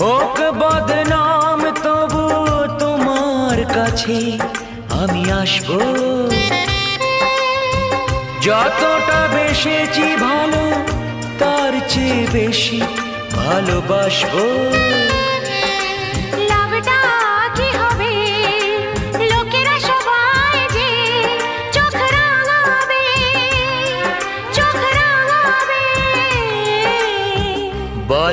হোক বদনাম তবু তোমার কাছে আমি আসব। যতটা বেশেছি ভালো তার চেয়ে বেশি ভালোবাসবো।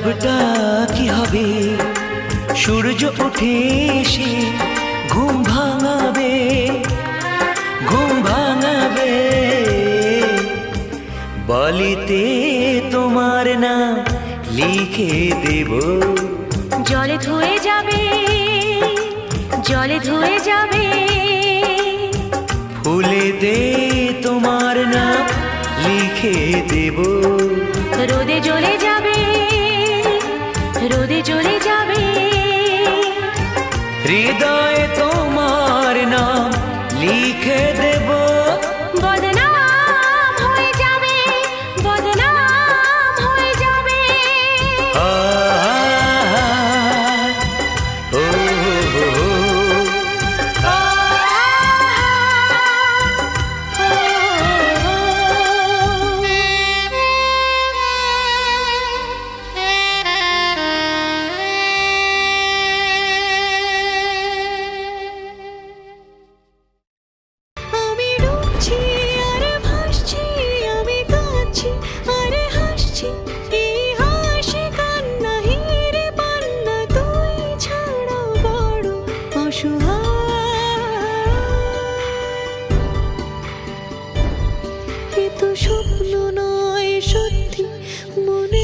লাভটা কি হবে? সূর্য উঠে এসে ঘুম ভাঙাবে ঘুম ভাঙাবে। বলিতে তোমার নাম লিখে দেব। জলে ধুয়ে যাবে জলে ধুয়ে যাবে। ফুলেতে তোমার নাম লিখে দেব। রোদে জ্বলে যাবে চলে যাবে হৃদয়ে সে তো স্বপ্ন নয় সত্যি মনে